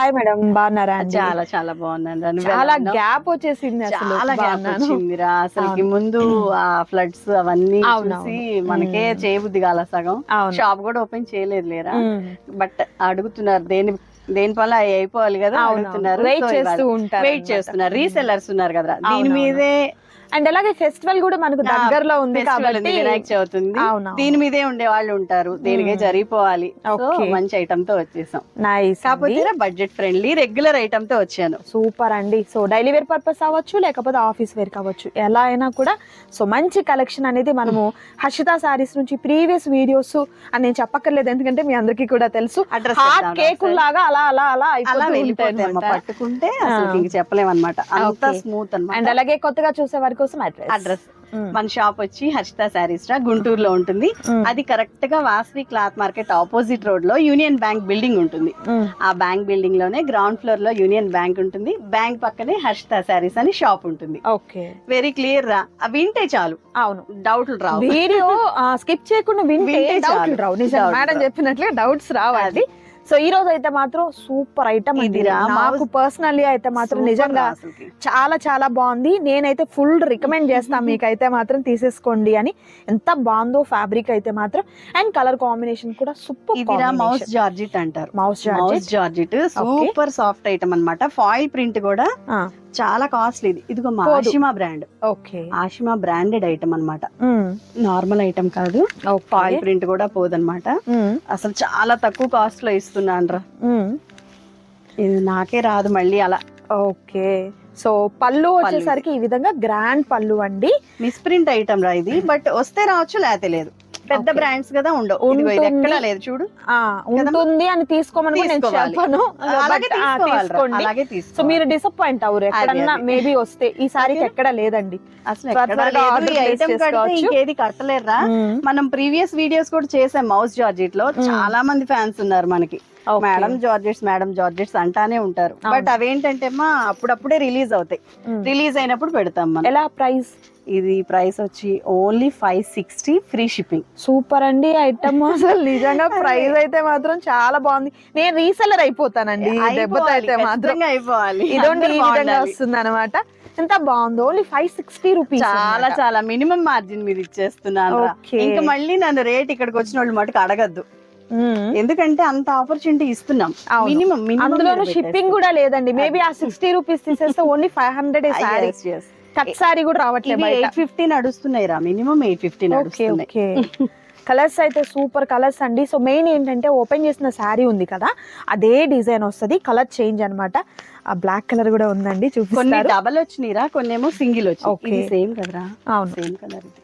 Hi madam బాగున్నారా చాలా చాలా బాగున్నాను చాలా? గ్యాప్ వచ్చేసింది అసలు చాలా గ్యాప్. వచ్చిందిరా అసలుకి ముందు ఆ ఫ్లడ్స్ అవన్నీ అవును, చూసి. మనకే మ్మ్. చేయబుద్ధి కాల సగం షాప్ కూడా ఓపెన్ చేయలేదు లేరా. బట్ అడుగుతున్నారు దేని దేని పనులు అవి అయిపోవాలి కదా అడుగుతున్నారు వెయిట్ చేస్తూ ఉంటారు వెయిట్ చేస్తున్నారు రీసెల్లర్స్ ఉన్నారు కదా దీని. మీదే అండ్ అలాగే ఫెస్టివల్ కూడా మనకు దగ్గరలో ఉంది కాబట్టి ఉంది, వినాయక చవితి ఉంది. అవును దీని మీదే ఉండే వాళ్ళు ఉంటారు. దేనికే మ్మ్. జరిగిపోవాలి. మంచి ఐటమ్తో వచ్చేసాం. నైస్ కాకపోతే బడ్జెట్ ఫ్రెండ్లీ రెగ్యులర్ ఐటమ్తో వచ్చాను. సూపర్ అండి. సో డైలీ వేర్ పర్పస్ అవ్వచ్చు లేకపోతే ఆఫీస్ వేర్ కావచ్చు. ఎలా అయినా కూడా సో మంచి కలెక్షన్ అనేది మనము హర్షిత సారీస్ నుంచి ప్రీవియస్ వీడియోస్ అని నేను చెప్పక్కర్లేదు. ఎందుకంటే మీ అందరికీ కూడా తెలుసు. అడ్రస్ హాట్ కేక్ లాగా అలా అలా అలా. పట్టుకుంటే అసలు ఇంక చెప్పలేమన్నమాట. అంత. స్మూత్ అండ్ అలాగే కొత్తగా చూసే వారి కోసం అడ్రస్. అడ్రస్. మన షాప్ వచ్చి హర్షిత శారీస్ రా గుంటూరులో ఉంటుంది. అది కరెక్ట్గా వాస్వి క్లాత్ మార్కెట్ ఆపోజిట్ రోడ్లో యూనియన్ బ్యాంక్ బిల్డింగ్ ఉంటుంది. ఆ బ్యాంక్ బిల్డింగ్లోనే గ్రౌండ్ ఫ్లోర్లో యూనియన్ బ్యాంక్ ఉంటుంది. బ్యాంక్ పక్కనే హర్షిత శారీస్ అని షాప్ ఉంటుంది. ఓకే. వెరీ క్లియర్ రా. వింటే చాలు. అవును. డౌట్లు రావు. వీడియో స్కిప్ చేయకుండా వింటే డౌట్లు చాలు. రావు. నిజం. మేడం. చెప్పినట్లుగా డౌట్స్ రావాలి సో ఈ రోజు అయితే మాత్రం సూపర్ ఐటమ్ ఇది mouse- పర్సనల్లీ అయితే మాత్రం నిజంగా. చాలా చాలా బాగుంది. నేనైతే ఫుల్ రికమెండ్ చేస్తాను మీకైతే మాత్రం తీసేసుకోండి అని. ఎంత బాగుందో ఫ్యాబ్రిక్ అయితే మాత్రం. అండ్ కలర్ కాంబినేషన్ కూడా సూపర్ మౌస్ జార్జిట్ అంటారు. Mouse georgette. Super soft item అన్నమాట. ఫాయిల్ ప్రింట్ కూడా చాలా కాస్ట్లీ ఇది. ఇదిగో మా. Ashima brand okay. Ashima branded item అన్నమాట. నార్మల్ ఐటమ్ కాదు. ఫాయిల్ ప్రింట్ కూడా పోదన్నమాట. అసలు చాలా తక్కువ కాస్ట్లో ఇస్తున్నాను రా ఇది నాకే రాదు మళ్ళీ అలా. ఓకే. సో పళ్ళు వచ్చేసరికి ఈ విధంగా గ్రాండ్ పళ్ళు అండి. మిస్ప్రింట్ ఐటమ్ రా ఇది బట్ వస్తే రావచ్చు లేతే లేదు. పెద్ద. బ్రాండ్స్ కదా ఉండవు. ఎక్కడా లేదు చూడు ఉంటుంది అని తీసుకోమని. చెప్పను తీసుకోండి సో మీరు డిసప్పాయింట్ అవ్వరు ఎక్కడన్నా. మేబీ వస్తే ఈ సారీకి Okay. ఎక్కడ లేదండి. ఇంకేది కట్టలేరురా మనం ప్రీవియస్ వీడియోస్ కూడా చేసాం మౌస్ జార్జెట్లో మ్మ్. చాలా మంది ఫ్యాన్స్ ఉన్నారు మనకి. మేడం జార్జెట్స్ మేడం జార్జెట్స్ అంటానే ఉంటారు. బట్ అవేంటంటే మా అప్పుడప్పుడే రిలీజ్ అవుతాయి. రిలీజ్ అయినప్పుడు పెడతాం మనం. ఎలా ప్రైస్? ఇది ప్రైస్ వచ్చి only five sixty free shipping. Super అండి ఐటమ్ అసలు. నిజంగా ప్రైస్ అయితే మాత్రం చాలా బాగుంది. నేను రీసెలర్ అయిపోతానండి. దెబ్బతో అయితే మాత్రం. అయిపోవాలి. ఇదోండి ఈ విధంగా. వస్తుంది అనమాట ఎంత బాగుందో. ఓన్లీ ఫైవ్ సిక్స్టీ రూపీస్ చాలా చాలా మినిమం మార్జిన్ మీద ఇచ్చేస్తున్నాను. ఇంకా మళ్ళీ నన్ను రేట్ ఇక్కడికి వచ్చిన వాళ్ళు మటుకు అడగద్దు. ఎందుకంటే అంత ఆపర్చునిటీ ఇస్తున్నాం. మినిమం అందులోనూ షిప్పింగ్ కూడా లేదండి. మేబీ ఆ సిక్స్టీ రూపీస్ తీసేస్తే only five hundred sari cut sari కూడా రావట్లేదు ఎయిట్ ఫిఫ్టీ నడుస్తున్నాయి రా మినిమం ఎయిట్ ఫిఫ్టీ నడుస్తున్నాయి. కలర్స్ అయితే సూపర్ కలర్స్ అండి. సో మెయిన్ ఏంటంటే ఓపెన్ చేసిన శారీ ఉంది కదా అదే డిజైన్ వస్తది. కలర్ చేంజ్ అన్నమాట. ఆ బ్లాక్ కలర్ కూడా ఉందండి కొన్ని చూపిస్తారు. డబల్ వచ్చినాయిరా కొన్ని ఏమో సింగిల్ వచ్చి సేమ్ కదరా. అవును. సేమ్ కలర్ ఇది.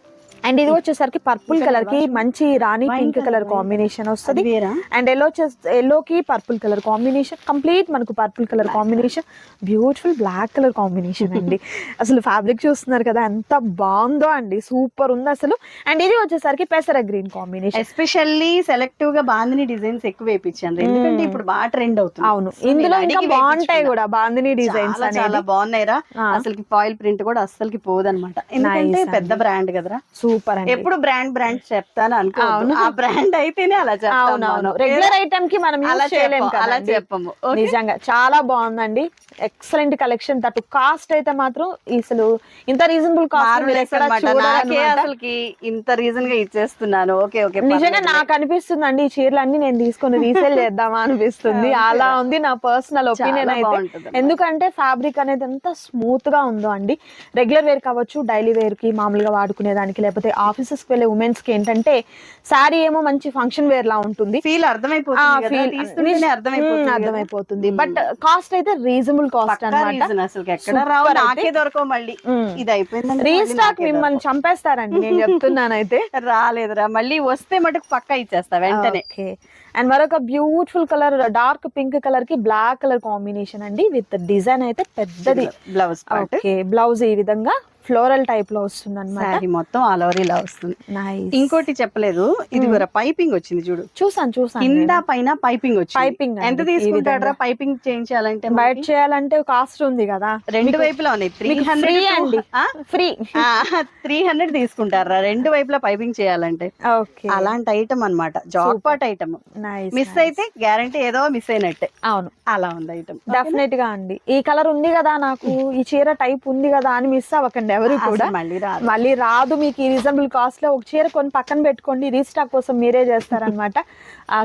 అండ్ ఇది వచ్చేసరికి పర్పుల్ కలర్కి? మంచి రాణి పింక్ కలర్ కాంబినేషన్ వస్తది. అండ్ ఎల్లో ఎల్లో కి పర్పుల్ కలర్ కాంబినేషన్ కంప్లీట్ మనకు purple colour combination beautiful black colour combination అండి. అసలు ఫ్యాబ్రిక్ చూస్తున్నారు కదా ఎంత బాగుందో అండి. సూపర్ ఉంది అసలు. అండ్ ఇది వచ్చేసరికి పెసర గ్రీన్ కాంబినేషన్ ఎస్పెషల్లీ సెలెక్టివ్గా బాందిని డిజైన్స్ ఎక్కువ వేయించాను ఎందుకంటే మ్మ్. ఇప్పుడు బాగా ట్రెండ్ అవుతుంది. అవును. ఇందులో ఇంకా బాగుంటాయి. కూడా బాందిని డిజైన్స్ చాలా చాలా అనేది బాగున్నాయి రా ఆ. అసలుకి ఫాయిల్ ప్రింట్ కూడా అస్సలకి పోదన్నమాట ఎందుకంటే Nice పెద్ద. బ్రాండ్ కదరా. సూపర్ అండి. ఎప్పుడు బ్రాండ్ బ్రాండ్ చెప్తాను అనుకో అవును. ఆ బ్రాండ్ అయితేనే అలా చెప్తాం అవునవును. మనం. రెగ్యులర్ ఐటమ్కి మనం అలా యూజ్ చేయలేం చెప్పం, అలా చెప్పము? నిజంగా చాలా బాగుందండి. ఎక్సలెంట్ కలెక్షన్ తట్టు కాస్ట్ అయితే మాత్రం అసలు ఇంత రీజనబుల్ కాస్ట్ ఇంత రీజన్గా ఇచ్చేస్తున్నాను. ఓకే ఓకే నిజంగా నాకు అనిపిస్తుంది అండి ఈ చీరలు అన్ని నేను తీసుకొని రీసేల్ చేద్దామా అనిపిస్తుంది? అలా ఉంది నా పర్సనల్ ఒపీనియన్ అయితే. ఎందుకంటే ఫ్యాబ్రిక్ అనేది ఎంత స్మూత్గా ఉందో అండి. రెగ్యులర్ వేర్ కావచ్చు డైలీ వేర్కి మామూలుగా వాడుకునే దానికి లేకపోతే ఆఫీసెస్కి వెళ్ళే ఉమెన్స్కి ఏంటంటే శారీ ఏమో మంచి ఫంక్షన్ వేర్ లా ఉంటుంది. ఫీల్ అర్థమైపోతుంది అర్థమైపోతుంది. బట్ కాస్ట్ అయితే రీజనబుల్ కాస్ట్ దొరకవు మళ్ళీ. ఇది మళ్ళీ రీస్టాక్ మిమ్మల్ని చంపేస్తారండి నేను చెప్తున్నానైతే. రాలేదురా మళ్ళీ వస్తే మటుకు పక్కా ఇచ్చేస్తా వెంటనే. అండ్ మరొక బ్యూటిఫుల్ కలర్ డార్క్ పింక్ కలర్కి బ్లాక్ కలర్ కాంబినేషన్ అండి విత్ డిజైన్ అయితే పెద్దది. బ్లౌజ్ ఓకే బ్లౌజ్ ఈ విధంగా ఫ్లోరల్ టైప్లో వస్తుంది అనమాట మొత్తం ఆల్ ఓవర్ ఇలా వస్తుంది. ఇంకోటి చెప్పలేదు. ఇది మ్మ్. కూడా పైపింగ్ వచ్చింది చూడు. చూసాను చూసాను కింద. పైన పైపింగ్ వచ్చింది. పైపింగ్ ఎంత విధంగా. పైపింగ్ చేయించాలంటే బయట? చేయాలంటే కాస్ట్ ఉంది కదా. రెండు వైపులా ఉన్నాయి. త్రీ హండ్రెడ్ అండి. ఫ్రీ త్రీ హండ్రెడ్ తీసుకుంటారా రెండు వైపులా పైపింగ్ చేయాలంటే. ఓకే అలాంటి ఐటమ్ అన్నమాట. జాక్ పాట్ ఐటమ్ మిస్ అయితే గ్యారంటీ ఏదో మిస్ అయినట్టే. అవును. అలా ఉంది ఐటమ్ డెఫినెట్గా అండి. ఈ కలర్ ఉంది కదా నాకు. ఈ చీర టైప్ ఉంది కదా అని మిస్ అవ్వకండి. ఎవరు కూడా మళ్ళీ రాదు. మళ్ళీ రాదు. మీకు ఈ రీజనబుల్ కాస్ట్లో ఒక చీర కొని పక్కన పెట్టుకోండి. రీస్టాక్ కోసం మీరే చేస్తారనమాట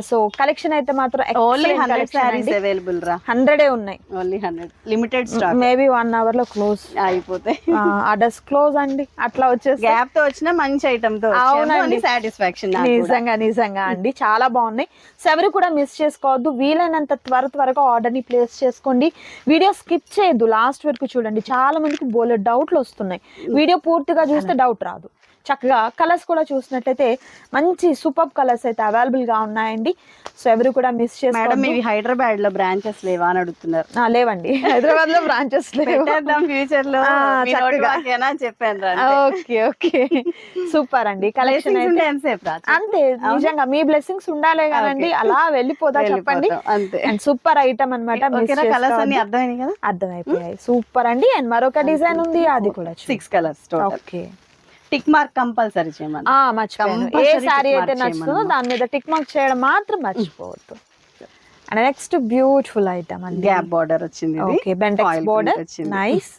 సో కలెక్షన్ అయితే మాత్రం ఓన్లీ హండ్రెడ్ అవైలబుల్ రా. హండ్రెడే ఉన్నాయి. Only hundred limited stock maybe one అవర్లో క్లోజ్ అయిపోతే. అడస్ క్లోజ్ అండి. అట్లా వచ్చేసి గ్యాప్తో వచ్చిన మంచి ఐటమ్తో అవునండి. సాటిస్ఫాక్షన్ నిజంగా నిజంగా అండి. చాలా బాగున్నాయి. ఎవరు కూడా మిస్ చేసుకోవద్దు. వీలైనంత త్వర త్వరగా ఆర్డర్ని ప్లేస్ చేసుకోండి. వీడియో స్కిప్ చేయొద్దు. లాస్ట్ వరకు చూడండి. చాలా మందికి బోలే డౌట్లు వస్తున్నాయి. వీడియో పూర్తిగా చూస్తే డౌట్ రాదు. చక్కగా కలర్స్ కూడా చూసినట్లయితే మంచి సూపర్ కలర్స్ అయితే అవైలబుల్గా ఉన్నాయండి. సో ఎవరు కూడా మిస్ మేడం ఇవి హైదరాబాద్లో బ్రాంచెస్ లేవా అని అడుగుతున్నారు. లేవండి. హైదరాబాద్లో. బ్రాంచెస్ లేవు ఫ్యూచర్లో చెప్పాను ఓకే ఓకే. సూపర్ అండి. కలెక్షన్ అంతే నిజంగా మీ బ్లెస్సింగ్స్ ఉండాలే కదండి. అలా వెళ్ళిపోదా చెప్పండి. అండ్ సూపర్ ఐటమ్ అనమాట అర్థమైపోయాయి. సూపర్ అండి. అండ్ మరొక డిజైన్ ఉంది అది కూడా six colours okay. Tick mark compulsory చేయమని. ఆ మర్చిపోయాను. ఏ సారీ అయితే నచ్చుతుందో. దాని మీద టిక్ మార్క్ చేయడం మాత్రం మర్చిపోవద్దు. అండ్ నెక్స్ట్ బ్యూటిఫుల్ ఐటమ్ అండి. గ్యాప్ బార్డర్ వచ్చింది. Okay Bentex border. Nice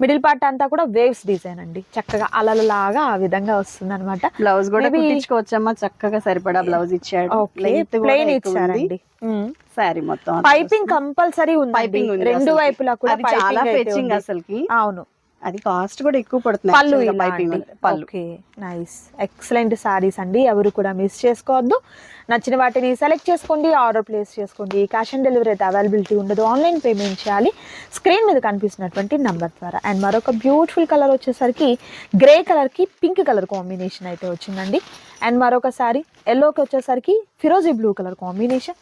middle part అంతా కూడా వేవ్స్ డిజైన్ అండి. చక్కగా అలలలాగా ఆ విధంగా వస్తుంది అనమాట బ్లౌజ్ కూడా కుట్టించుకోవచ్చమ్మా. చక్కగా సరిపడా బ్లౌజ్ ఇచ్చాడు. ప్లెయిన్ ఇచ్చారండి. సారీ మొత్తం పైపింగ్ కంపల్సరీ ఉంది పైపింగ్ రెండు. వైపులా కూడా చాలా ఉంది. అసలుకి. అవును. అది కాస్ట్ కూడా ఎక్కువ పడుతుంది పళ్ళు. పళ్ళు. ఓకే నైస్ ఎక్సలెంట్ సారీస్ అండి. ఎవరు కూడా మిస్ చేసుకోవద్దు. నచ్చిన వాటిని సెలెక్ట్ చేసుకోండి ఆర్డర్ ప్లేస్ చేసుకోండి. క్యాష్ ఆన్ డెలివరీ అయితే అవైలబిలిటీ ఉండదు. ఆన్లైన్ పేమెంట్ చేయాలి. స్క్రీన్ మీద కనిపిస్తున్నటువంటి నంబర్ ద్వారా. అండ్ మరొక బ్యూటిఫుల్ కలర్ వచ్చేసరికి గ్రే కలర్కి పింక్ కలర్ కాంబినేషన్ అయితే వచ్చిందండి. అండ్ మరొక సారీ ఎల్లోకి వచ్చేసరికి ఫిరోజీ బ్లూ కలర్ కాంబినేషన్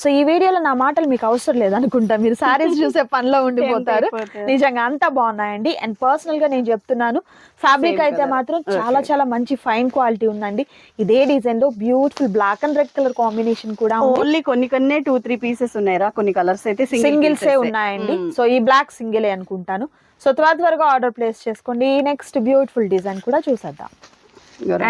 సో ఈ వీడియోలో నా మాటలు మీకు అవసరం లేదనుకుంటా. మీరు సారీస్ చూసే పనిలో ఉండిపోతారు. నిజంగా అంతా బాగున్నాయండి. అండ్ పర్సనల్గా నేను చెప్తున్నాను ఫ్యాబ్రిక్ అయితే. మాత్రం చాలా చాలా మంచి ఫైన్ క్వాలిటీ ఉందండి. ఇదే డిజైన్లో beautiful black and red colour combination కూడా ఓన్లీ కొన్ని కొన్ని టూ త్రీ పీసెస్ ఉన్నాయిరా. కొన్ని కలర్స్ అయితే సింగిల్స్ ఏ ఉన్నాయండి. సో ఈ బ్లాక్ సింగిలే అనుకుంటాను. సో త్వర త్వరగా ఆర్డర్ ప్లేస్ చేసుకోండి. నెక్స్ట్ బ్యూటిఫుల్ డిజైన్ కూడా చూసేద్దాం.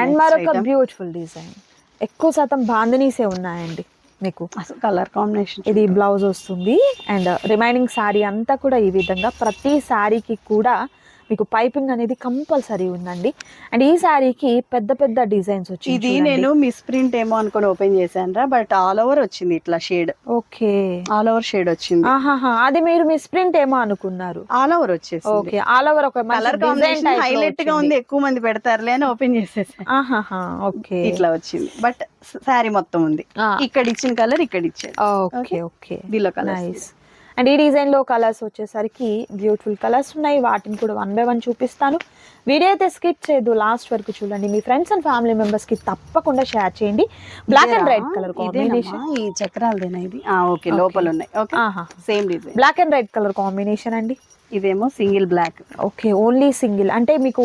అండ్ మరొక బ్యూటిఫుల్ డిజైన్ ఎక్కువ శాతం బాందినీసే ఉన్నాయండి. మీకు కలర్ కాంబినేషన్ ఇది బ్లౌజ్ వస్తుంది. అండ్ రిమైనింగ్ శారీ అంతా కూడా ఈ విధంగా. ప్రతి శారీకి కూడా మీకు పైపింగ్ అనేది కంపల్సరీ ఉందండి. అండ్ ఈ శారీకి పెద్ద పెద్ద డిజైన్స్ వచ్చి ఇది నేను మిస్ ప్రింట్ ఏమో అనుకొని ఓపెన్ చేశాను రా బట్ ఆల్ ఓవర్ వచ్చింది ఇట్లా shade. Okay. All over shade వచ్చింది. అది మీరు మిస్ ప్రింట్ ఏమో అనుకున్నారు. ఆల్ ఓవర్ వచ్చేసి ఓకే ఆల్ ఓవర్ ఒక కలర్ కాంబినేషన్ హైలైట్గా ఉంది ఎక్కువ మంది పెడతారులే అని ఓపెన్ చేసేసాను. ఓకే. ఇట్లా వచ్చింది. బట్ శారీ మొత్తం ఉంది. ఇక్కడ ఇచ్చిన కలర్ ఇక్కడ ఇచ్చాడు ఓకే ఓకే? దీనిలో కలర్ నైస్ అండ్ ఈ డిజైన్లో కలర్స్ వచ్చేసరికి బ్యూటిఫుల్ కలర్స్ ఉన్నాయి. వాటిని కూడా వన్ బై వన్ చూపిస్తాను. వీడియో అయితే స్కిప్ చేయదు లాస్ట్ వరకు చూడండి. మీ ఫ్రెండ్స్ అండ్ ఫ్యామిలీ మెంబర్స్కి తప్పకుండా షేర్ చేయండి. Black and red colour combination ఈ చక్రాలదేనా ఇది? ఓకే. లోపల ఉన్నాయి. Okay same design black and red colour combination అండి. ఇదేమో single black okay only single అంటే మీకు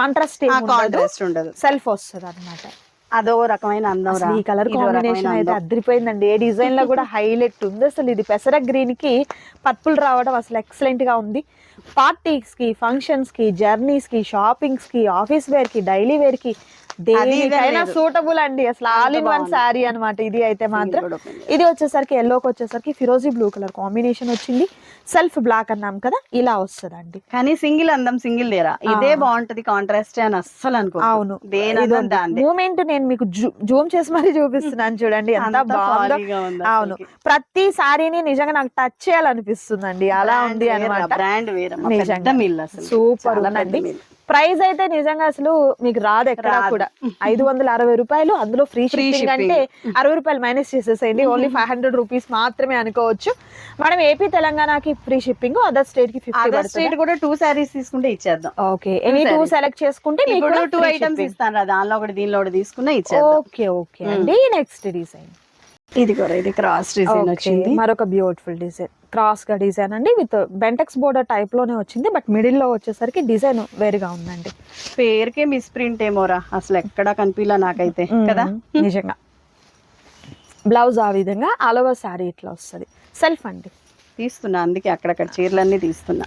కాంట్రాస్ట్ కాంట్రాస్ట్ ఉండదు. సెల్ఫ్ వస్తుంది అనమాట అదో రకమైన అందం ఈ కలర్ కాంబినేషన్ అయితే అందం. అద్దరిపోయిందండి. ఏ డిజైన్లో కూడా హైలైట్ ఉంది. అసలు ఇది పెసర గ్రీన్కి పర్పుల్ రావడం అసలు ఎక్సలెంట్గా ఉంది. పార్టీస్కి ఫంక్షన్స్కి జర్నీస్కి షాపింగ్స్కి ఆఫీస్ వేర్కి డైలీ వేర్కి దేనికైనా. సూటబుల్ అండి. అసలు ఆల్ ఇన్ వన్. శారీ అన్నమాట ఇది అయితే మాత్రం. ఇది వచ్చేసరికి ఎల్లోకి వచ్చేసరికి ఫిరోజీ బ్లూ కలర్ కాంబినేషన్ వచ్చింది. సెల్ఫ్ బ్లాక్ అన్నాం కదా ఇలా వస్తుందండి. కానీ సింగిల్ అందం సింగిల్ లేరా? ఇదే. బాగుంటది కాంట్రాస్ట్ అని అస్సలు అనుకో అవును. మూమెంట్ నేను మీకు జూమ్ చేసి మరీ చూపిస్తున్నాను చూడండి. ఎంత అంత బాగుందో. అవును. ప్రతి సారీని నిజంగా నాకు టచ్ చేయాలనిపిస్తుందండి. అలా ఉంది అనమాట బ్రాండ్ నిజంగా. Super mill. ప్రైస్ అయితే నిజంగా అసలు మీకు రాదు ఎక్కడ. కూడా. ఐదు వందల అరవై రూపాయలు అందులో ఫ్రీ షిప్పింగ్. అంటే అరవై రూపాయలు మైనస్ చేసేసేయండి. ఓన్లీ ఫైవ్ హండ్రెడ్ రూపీస్ మాత్రమే అనుకోవచ్చు. మనం ఏపీ తెలంగాణకి ఫ్రీ షిప్పింగ్ అదర్ స్టేట్కి ఫిఫ్టీ అదర్ స్టేట్ కూడా టూ సారీస్ తీసుకుంటే ఇచ్చేద్దాం. Okay any two. సెలెక్ట్ చేసుకుంటే మీకు టూ ఐటమ్స్. ఇస్తాను దానిలో ఒకటి దీనిలో ఒకటి తీసుకున్నా ఇచ్చేద్దాం. ఓకే ఓకే అండి నెక్స్ట్ డిజైన్ ఇది కూడా ఇది క్రాస్ డిజైన్ వచ్చింది. మరొక బ్యూటిఫుల్ డిజైన్ క్రాస్గా డిజైన్ అండి విత్ బెంటెక్స్ బోర్డర్ టైప్లోనే వచ్చింది బట్ మిడిల్లో వచ్చేసరికి డిజైన్ వేరుగా ఉందండి. పేరుకే మిస్ ప్రింట్ ఏమోరా అసలు ఎక్కడా కనిపించలా నాకైతే కదా? నిజంగా. బ్లౌజ్ ఆ విధంగా ఆల్ ఓవర్ శారీ ఇట్లా వస్తుంది. సెల్ఫ్ అండి. తీస్తున్నా అందుకే అక్కడక్కడ చీరలన్నీ తీస్తున్నా.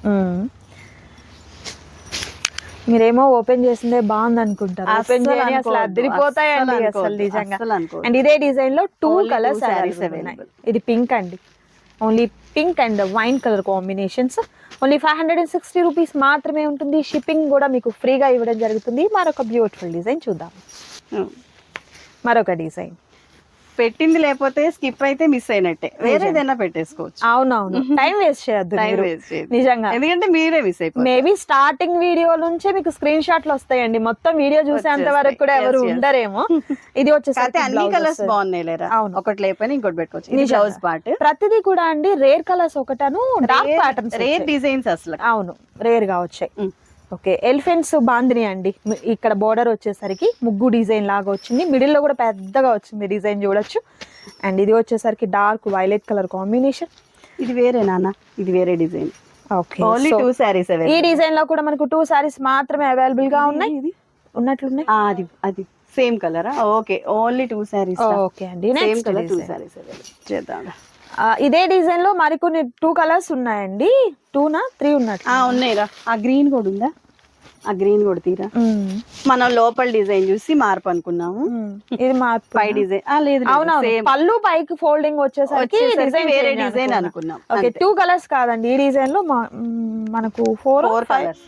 మీరేమో ఓపెన్ చేసిందే బాగుంది అనుకుంటారు ఓపెన్ చేయని అసలు అదిరిపోతాయండి అసలు నిజంగా. అండ్ ఇదే డిజైన్లో టూ కలర్స్ available. ఇది పింక్ అండి. Only pink and wine colour combinations. Only five hundred and sixty rupees మాత్రమే ఉంటుంది. షిప్పింగ్ కూడా మీకు ఫ్రీగా ఇవ్వడం జరుగుతుంది. మరొక బ్యూటిఫుల్ డిజైన్ చూద్దాం. మరొక డిజైన్ పెట్టింది లేకపోతే స్కిప్ అయితే మిస్ అయినట్టే. వేరే ఏదైనా పెట్టేసుకోవచ్చు. అవునవును. టైం వేస్ట్ చేయొద్దు టైం. వేస్ట్ చేయదు నిజంగా. ఎందుకంటే మీరే మిస్ అయిపోతారు. మేబీ స్టార్టింగ్ వీడియో నుంచే మీకు స్క్రీన్ షాట్లు వస్తాయండి. మొత్తం వీడియో చూసేంత వరకు కూడా. ఎవరు. ఉండరేమో. ఇది వచ్చేసరికి అన్ని కలర్స్. బాగున్నాయి లేరా? అవును. ఒకటి లేకపోయినా ఇంకోటి పెట్టుకోవచ్చు. ఇది. బ్లౌజ్ పార్ట్ ప్రతిదీ కూడా అండి రేర్ కలర్స్ ఒకటను డార్క్ ప్యాటర్న్స్ రేర్ డిజైన్స్ అసలు. అవును రేర్గా వచ్చాయి. ఓకే ఎలిఫెంట్స్ బాందిని అండి. ఇక్కడ బోర్డర్ వచ్చేసరికి ముగ్గు డిజైన్ లాగా వచ్చింది. మిడిల్లో కూడా పెద్దగా వచ్చింది డిజైన్ చూడొచ్చు. అండ్ ఇది వచ్చేసరికి డార్క్ వైలెట్ కలర్ కాంబినేషన్ ఇది వేరే నాన్న ఇది వేరే design. Okay only two saris ఈ డిజైన్లో కూడా మనకు టూ సారీస్ మాత్రమే అవైలబుల్గా ఉన్నాయి. ఇది ఉన్నట్లున్నాయి? అది అది. సేమ్ కలరా okay only two saris okay అండి. సేమ్ కలర్ టూ శారీస్ చేద్దాం. ఇదే డిజైన్లో మరికొన్ని టూ కలర్స్ ఉన్నాయండి. టూనా త్రీ ఉన్నట్లు ఆ ఉన్నాయిరా. ఆ గ్రీన్ కూడా ఉందా? ఆ గ్రీన్ కూడా తీరా. మనం లోపల డిజైన్ చూసి మార్పు అనుకున్నాము. ఇది మార్పు పై డిజైన్ ఆ లేదు అవునవును. పళ్ళు పైకి ఫోల్డింగ్ వచ్చేసరికి డిజైన్ వేరే డిజైన్ అనుకున్నాం. ఓకే టూ కలర్స్ కాదండి. ఈ డిజైన్లో మనకు ఫోర్ ఫోర్ కలర్స్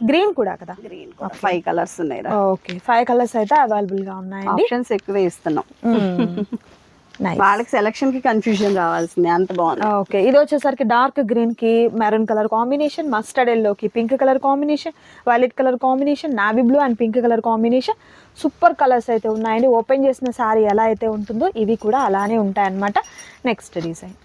గ్రీన్ కూడా కదా? Green five colours okay five five colours అయితే అవైలబుల్గా ఉన్నాయండి. ఆప్షన్స్ ఎక్కువే ఇస్తున్నాం. వాళ్ళకి సెలక్షన్కి కన్ఫ్యూజన్ రావాల్సిందే. అంత బాగుంది. ఓకే ఇది వచ్చేసరికి డార్క్ గ్రీన్కి maroon colour combination mustard yellow కి pink colour combination violet colour combination navy blue and pink colour combination super colours అయితే ఉన్నాయండి. ఓపెన్ చేసిన సారీ ఎలా అయితే ఉంటుందో ఇవి కూడా అలానే ఉంటాయన్నమాట. నెక్స్ట్ డిజైన్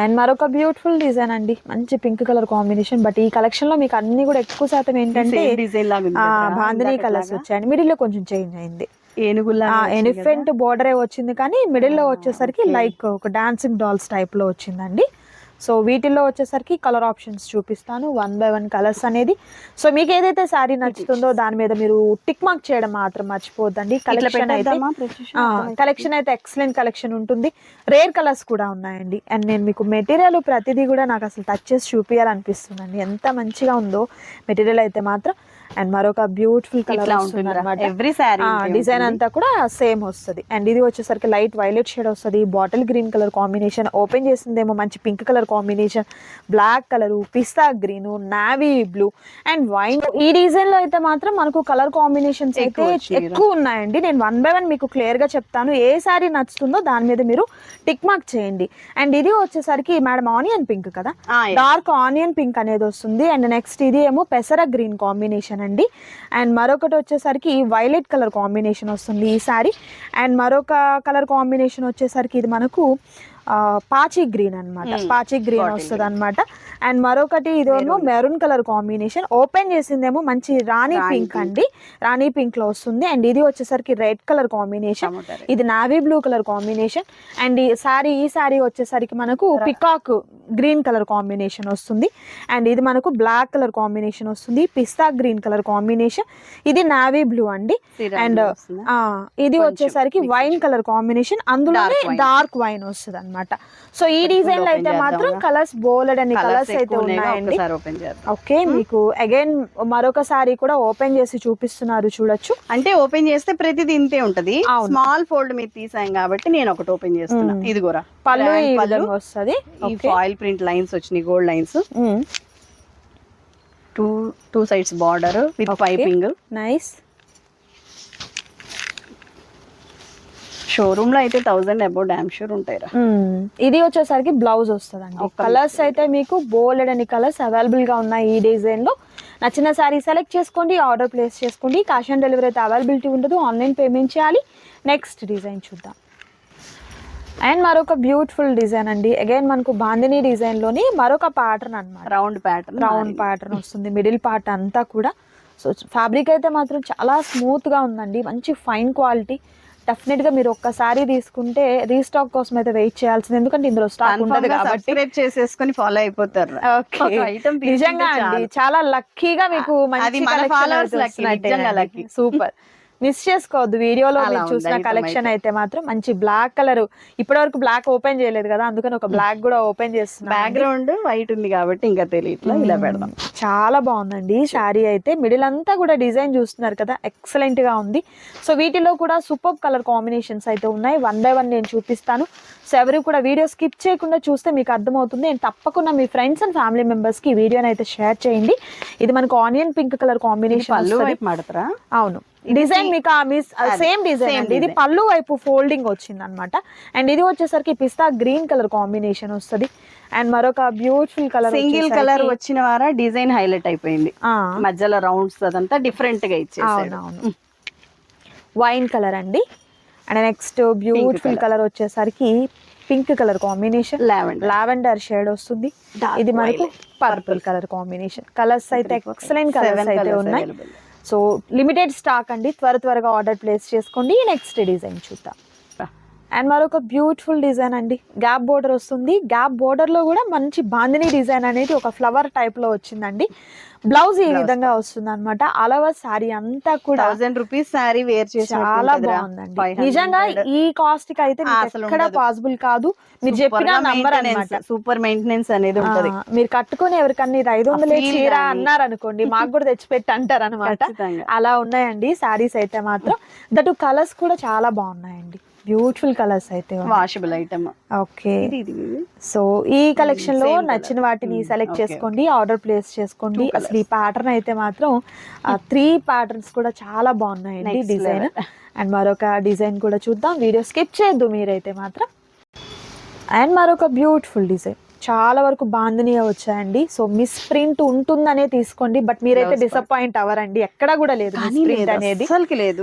అండ్ మరొక బ్యూటిఫుల్ డిజైన్ అండి. మంచి పింక్ కలర్ కాంబినేషన్ బట్ ఈ కలెక్షన్లో మీకు అన్ని కూడా ఎక్కువ శాతం ఏంటంటే ఇందాకట్లాగా. కలర్స్ వచ్చాయండి. మిడిల్లో కొంచెం చేంజ్ అయింది. ఎలిఫెంట్ బోర్డరే వచ్చింది కానీ మిడిల్లో వచ్చేసరికి లైక్ ఒక డాన్సింగ్ డాల్స్ టైప్లో వచ్చిందండి. సో వీటిల్లో వచ్చేసరికి కలర్ ఆప్షన్స్ చూపిస్తాను. వన్ బై వన్ కలర్స్ అనేది. సో మీకు ఏదైతే శారీ నచ్చుతుందో దాని మీద మీరు టిక్ మార్క్ చేయడం మాత్రం మర్చిపోద్దండి కలెక్షన్ అయితే కలెక్షన్ అయితే ఎక్సలెంట్ కలెక్షన్ ఉంటుంది. రేర్ కలర్స్ కూడా ఉన్నాయండి. అండ్ నేను మీకు మెటీరియల్ ప్రతిదీ కూడా నాకు అసలు టచ్ చేసి చూపించాలనిపిస్తుందండి ఎంత మంచిగా ఉందో. మెటీరియల్ అయితే మాత్రం అండ్ మరొక బ్యూటిఫుల్ కలర్ ఉంటుంది? అనమాట ఎవ్రీ శారీ డిజైన్ అంతా కూడా సేమ్ వస్తుంది. అండ్ ఇది వచ్చేసరికి లైట్ వైలెట్ షేడ్ వస్తుంది. Bottle green colour combination open చేసిందేమో మంచి pink colour combination black colour pista green navy blue and wine ఈ డిజైన్లో అయితే మాత్రం మనకు కలర్ కాంబినేషన్స్ అయితే ఎక్కువ ఉన్నాయండి. నేను వన్ బై వన్ మీకు క్లియర్గా చెప్తాను. ఏ సారీ నచ్చుతుందో దాని మీద మీరు టిక్ మార్క్ చేయండి. అండ్ ఇది వచ్చేసరికి మేడం ఆనియన్ పింక్ కదా. డార్క్ ఆనియన్ పింక్ అనేది వస్తుంది. అండ్ నెక్స్ట్ ఇది ఏమో పెసర గ్రీన్ కాంబినేషన్ అండి అండ్ మరొకటి వచ్చేసరికి వైలెట్ కలర్ కాంబినేషన్ వస్తుంది ఈ సారీ. అండ్ మరొక కలర్ కాంబినేషన్ వచ్చేసరికి ఇది మనకు పాచి గ్రీన్ అన్నమాట. Hmm. పాచి గ్రీన్ వస్తుంది అనమాట అండ్ మరొకటి ఇదేమో మెరూన్ కలర్ కాంబినేషన్ ఓపెన్ చేసిందేమో మంచి రాణి పింక్. అండి. రాణి పింక్లో వస్తుంది. అండ్ ఇది వచ్చేసరికి రెడ్ కలర్ కాంబినేషన్ ఇది navy blue colour combination and ఈ సారీ ఈ సారీ వచ్చేసరికి మనకు పికాక్ గ్రీన్ కలర్ కాంబినేషన్ వస్తుంది. అండ్ ఇది మనకు బ్లాక్ కలర్ కాంబినేషన్ వస్తుంది. పిస్తా గ్రీన్ కలర్ కాంబినేషన్ ఇది నావీ బ్లూ అండి. అండ్ ఆ, ఇది వచ్చేసరికి వైన్ కలర్ కాంబినేషన్ అందులోనే. డార్క్ వైన్ వస్తుంది అనమాట సో ఈ డిజైన్లో అయితే మాత్రం? కలర్స్ బోలెడ్ అన్ని కలర్స్ అయితే ఉన్నాయండి. ఓకే మీకు అగైన్ మరొక సారీ కూడా ఓపెన్ చేసి చూపిస్తున్నారు చూడొచ్చు. అంటే ఓపెన్ చేస్తే ప్రతిది ఇంతే ఉంటది. స్మాల్ ఫోల్డ్ మీద తీసాం కాబట్టి నేను ఒకటి ఓపెన్ చేస్తున్నా. మ్మ్. ఇది కూడా. పళ్ళు వస్తుంది. ఈ ఫాయిల్ ప్రింట్ లైన్స్ వచ్చినాయి gold lines two two sides border with. Piping nice షోరూమ్లో అయితే థౌసండ్ అబౌవ్ డామ్ షూర్ ఉంటాయిరా. ఇది వచ్చేసరికి బ్లౌజ్ వస్తుందండి. ఒక్క కలర్స్ అయితే మీకు బోలెడ్ అని కలర్స్ అవైలబుల్గా ఉన్నాయి ఈ డిజైన్లో. నచ్చిన సారీ సెలెక్ట్ చేసుకోండి ఆర్డర్ ప్లేస్ చేసుకోండి. క్యాష్ ఆన్ డెలివరీ అయితే అవైలబిలిటీ ఉండదు ఆన్లైన్ పేమెంట్ చేయాలి. నెక్స్ట్ డిజైన్ చూద్దాం. అండ్ మరొక బ్యూటిఫుల్ డిజైన్ అండి. అగైన్ మనకు బాందిని డిజైన్లోని మరొక ప్యాటర్న్ అన్నమాట. రౌండ్ ప్యాటర్న్ రౌండ్ ప్యాటర్న్ వస్తుంది మిడిల్ పార్ట్ అంతా కూడా. సో ఫ్యాబ్రిక్ అయితే మాత్రం చాలా స్మూత్గా ఉందండి. మంచి ఫైన్ క్వాలిటీ డెఫినెట్గా మీరు ఒక్కసారి తీసుకుంటే రీస్టాక్ కోసం అయితే వెయిట్ చేయాల్సింది. ఎందుకంటే ఇందులో స్టాక్ ఉండదు కాబట్టి చేసేసుకొని ఫాలో అయిపోతారు. నిజంగా అండి చాలు. లక్కీగా మీకు lucky. సూపర్ మిస్ చేసుకోవద్దు. వీడియోలో మీరు చూసిన కలెక్షన్ అయితే. మాత్రం మంచి బ్లాక్ కలర్ ఇప్పటి వరకు బ్లాక్ ఓపెన్ చేయలేదు కదా అందుకని ఒక బ్లాక్ కూడా ఓపెన్ చేస్తున్నా బ్యాక్గ్రౌండ్ వైట్ ఉంది కాబట్టి ఇంకా తెలియట్లా ఇలా పెడదాం. చాలా బాగుందండి శారీ అయితే. మిడిల్ అంతా కూడా డిజైన్ చూస్తున్నారు కదా ఎక్సలెంట్గా ఉంది. సో వీటిలో కూడా సూపర్ కలర్ కాంబినేషన్స్ అయితే ఉన్నాయి. వన్ బై వన్ నేను చూపిస్తాను. సో ఎవరు కూడా వీడియో స్కిప్ చేయకుండా చూస్తే మీకు అర్థమవుతుంది. అండ్ తప్పకుండా మీ ఫ్రెండ్స్ అండ్ ఫ్యామిలీ మెంబర్స్కి ఈ వీడియోని అయితే షేర్ చేయండి. ఇది మనకు ఆనియన్ పింక్ కలర్ కాంబినేషన్ అవును. డిజైన్ మీకు సేమ్ డిజైన్ ఇది. పళ్ళు వైపు ఫోల్డింగ్ వచ్చింది అనమాట అండ్ ఇది వచ్చేసరికి పిస్తా గ్రీన్ కలర్ కాంబినేషన్ వస్తది. అండ్ మరొక బ్యూటిఫుల్ కలర్ సింగిల్ కలర్ వచ్చిన వారా డిజైన్ హైలైట్ అయిపోయింది. మధ్యలో రౌండ్స్ అదంతా డిఫరెంట్గా ఇచ్చేసాడు వైన్ కలర్ అండి. And next beautiful. కలర్ వచ్చేసరికి pink colour combination lavender lavender shade వస్తుంది. ఇది మనకు. పర్పుల్ కలర్ కాంబినేషన్ కలర్స్ అయితే ఎక్సలెంట్ కలర్స్ అయితే ఉన్నాయి. సో లిమిటెడ్ స్టాక్ అండి. త్వర త్వరగా ఆర్డర్ ప్లేస్ చేసుకోండి. నెక్స్ట్ డిజైన్ చూద్దాం. అండ్ మరొక బ్యూటిఫుల్ డిజైన్ అండి. గ్యాప్ బోర్డర్ వస్తుంది. గ్యాప్ బోర్డర్లో కూడా మంచి బాందిని డిజైన్ అనేది ఒక ఫ్లవర్ టైప్లో వచ్చిందండి. బ్లౌజ్ ఈ. విధంగా వస్తుంది అనమాట అలవర్ సారీ అంతా కూడా థౌసండ్ రూపీస్ సారీ వేర్ చేసి చాలా బాగుందండి. నిజంగా ఈ కాస్ట్కి అయితే ఎక్కడ. పాసిబుల్ కాదు. మీరు చెప్పిన నంబర్ అన్నమాట. సూపర్ మెయింటెనెన్స్ అనేది ఉంటది. మీరు కట్టుకొని ఎవరికన్నా ఇది ఐదు వందలే చీర. అన్నారు అనుకోండి మాకు కూడా తెచ్చిపెట్టి అంటారు అనమాట. అలా ఉన్నాయండి శారీస్ అయితే మాత్రం. దట్ కలర్స్ కూడా చాలా బాగున్నాయండి. బ్యూటిఫుల్ కలర్స్ అయితే వాషబుల్ ఐటమ్ ఓకే. సో ఈ కలెక్షన్లో. నచ్చిన వాటిని Hmm, సెలెక్ట్ okay, చేసుకోండి ఆర్డర్ ప్లేస్ చేసుకోండి. అసలు ఈ ప్యాటర్న్ అయితే మాత్రం త్రీ ప్యాటర్న్స్ కూడా చాలా బాగున్నాయండి డిజైన్. అండ్ మరొక డిజైన్ కూడా చూద్దాం. వీడియో స్కిప్ చేయొద్దు మీరైతే మాత్రం. అండ్ మరొక బ్యూటిఫుల్ డిజైన్ చాలా వరకు బాంధనీయ వచ్చాయండి. సో మిస్ ప్రింట్ ఉంటుందనే తీసుకోండి. బట్ మీరైతే. డిసప్పాయింట్ అవ్వరండి. ఎక్కడా కూడా లేదు అనేది. అస్సలకి లేదు.